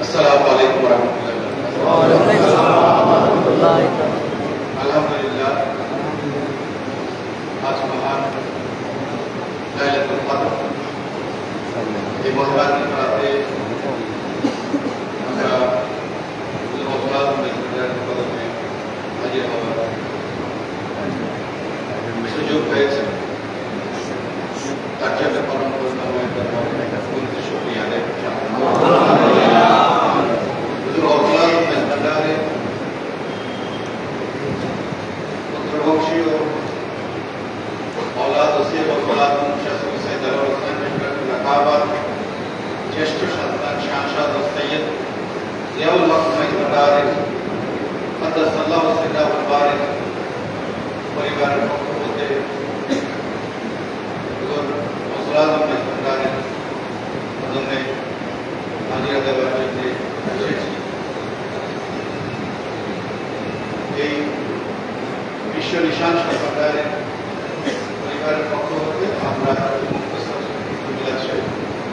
السلام عليكم. ঈশ্বর ঈশান সরকারের পরিবারের পক্ষ থেকে আমরা আছে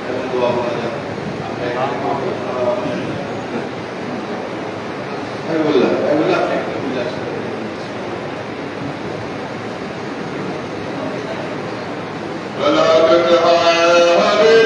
এবং দোয়া করা যাবে হাবিবুল্লাহ হাবিবুল্লাহ আপনি একটু মিলে আসবেন فلا تدع هذه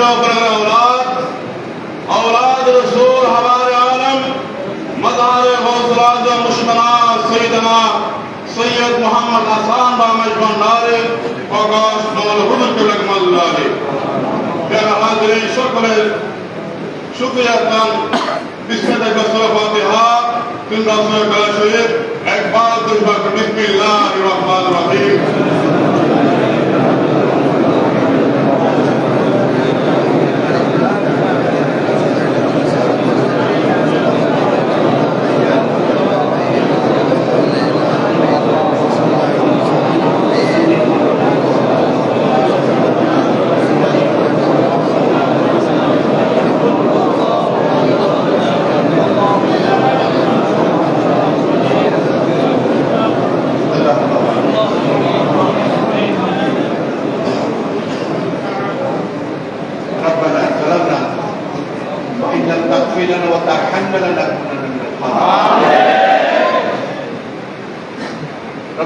جو کر اولاد اولاد رسول ہمارے عالم مدار غوث اعظم مشمنا سیدنا سید محمد حسان با مجمع نارے اوقاش دول حضر کے لگم اللہ لے پیارا حاضرین شکر شکریہ کن بسم اللہ بسر فاتحہ تم رسول کلا شریف ایک بار دشبک بسم اللہ الرحمن الرحیم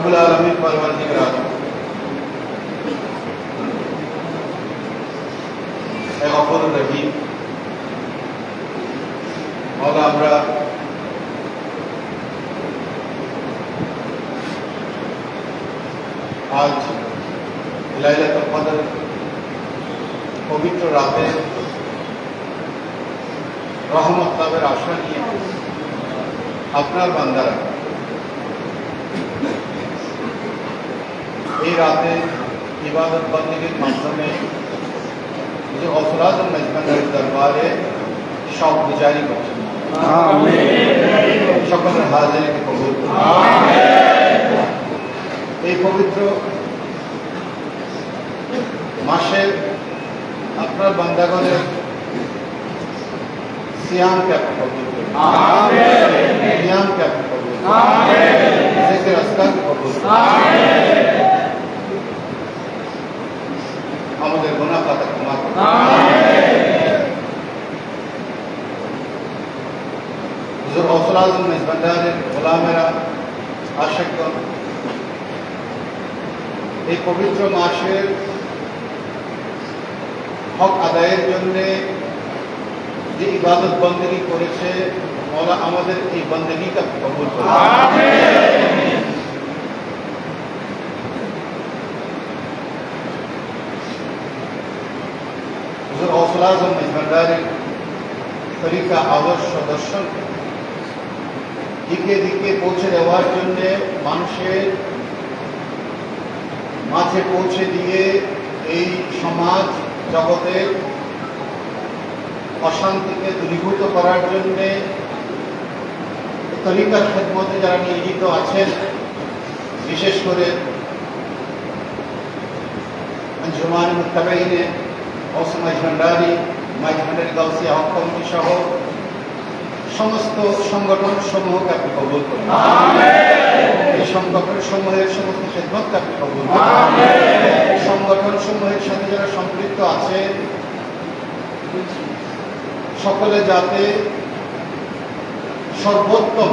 रबुल आलमीन परवरदिगार। রাতে ইবাদত বন্দীর মাধ্যমে যে অসরাজ মেজবানের দরবারে সব গুজারি করছেন। সকলের হাজারিকে কবুল। এই পবিত্র মাসের আপনার বান্দাগণের সিয়ামকে আপনি কবুল করুন? সিয়ামকে আপনি কবুল করুন? জিকির আসকারকে কবুল করুন আমাদের গুনাহ খাতা ক্ষমা করুন হুজুর গৌসুল আজম মেজবান্ডারের গোলামেরা আশেকগণ এই পবিত্র মাসের হক আদায়ের জন্য যে ইবাদত বন্দেগী করেছে মৌলা আমাদের এই বন্দেগীকে আপনি কবুল করুন হুজুর গৌসুল আজম মেজবান্ডারের তরিকা আদর্শ দর্শন দিকে দিকে পৌঁছে দেওয়ার জন্য মানুষের মাঝে পৌঁছে দিয়ে এই সমাজ জগতের অশান্তিকে দূরীভূত করার জন্য তরিকার খেদমতে যারা নিয়োজিত আছেন বিশেষ করে জমান মুত্তাবাইনে ওসমাই ভান্ডারি মাইজ ভান্ডারি গাউসিয়া হক কমিটি সহ সমস্ত সংগঠন সমূহকে আপনি কবুল করুন। এই সংগঠন সমূহের সমস্ত খেদমতকে আপনি কবুল করুন। সংগঠন সমূহের সাথে যারা সম্পৃক্ত আছে সকলে যাতে সর্বোত্তম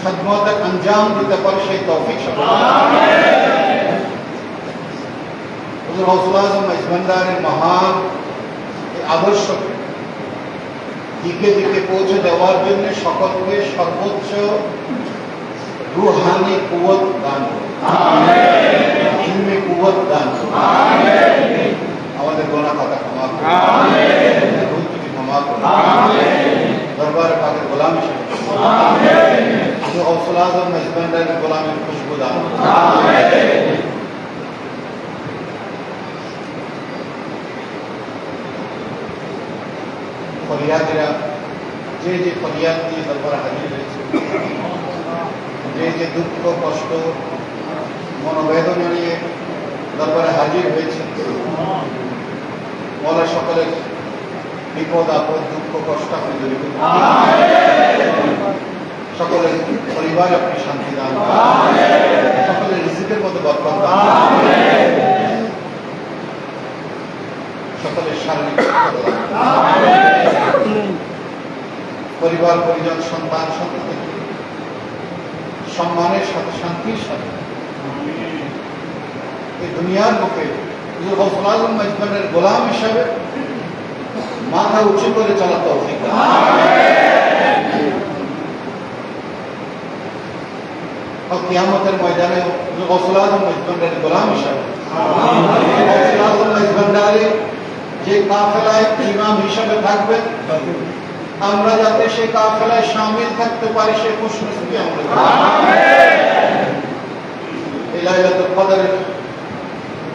খেদমতের আঞ্জাম দিতে পারে সেই তৌফিক সকল হুজুর গৌসুল আজম ইসবান্দারের মহান এই আদর্শকে দিকে দিকে পৌঁছে দেওয়ার জন্য সকলকে সর্বোচ্চ রুহানি কুয়ত দান। ইলমে কুয়ত দান। আমাদের গোনা খাতা ক্ষমা করুন। ক্ষমা করুন। দরবার পাকের গোলামি ইসবান্দারের গোলামের খুশবু দান ফরিয়াদিরা যে যে ফরিয়াদ নিয়ে দরবারে হাজির হয়েছে যে যে দুঃখ কষ্ট মনোবেদনা নিয়ে দরবারে হাজির হয়েছে মলা সকলের বিপদ, আপদ, দুঃখ, কষ্ট আপনি দূরী। সকলের পরিবার আপনি শান্তি দান সকলের রিজিকের মতো করুন। সকলের শারীরিক সুস্থতা পরিবার পরিজন সন্তান সন্ততি সম্মানের সাথে শান্তির সাথে। এই দুনিয়ার বুকে আজম মজবানের গোলাম হিসাবে মাথা উঁচু করে চলা তৌফিক দান। আর কিয়ামতের ময়দানে হুজুর গৌসুল গোলাম হিসাবে মজবান্ডারি যে কাফেলায় ইমাম হিসাবে থাকবেন আমরা যাতে সে কাফেলায় শামিল থাকতে পারি সে খুশনসিবি আমরা করি। এই লাইলাতুল কদরের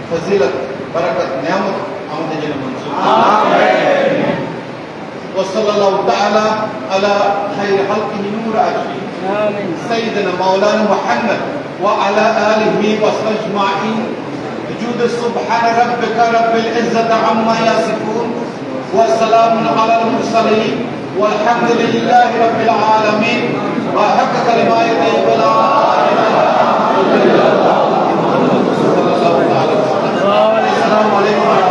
ফজিলত বরকত নিয়ামত আমাদের জন্য মঞ্জুর وصلى الله تعالى على خير خلقه نور اجمعين سيدنا مولانا محمد وعلى اله وصحبه اجمعين جود سبحان ربك رب العزة عما يصفون والسلام على المرسلين والحمد لله رب العالمين وحق كلمات ولا السلام عليكم.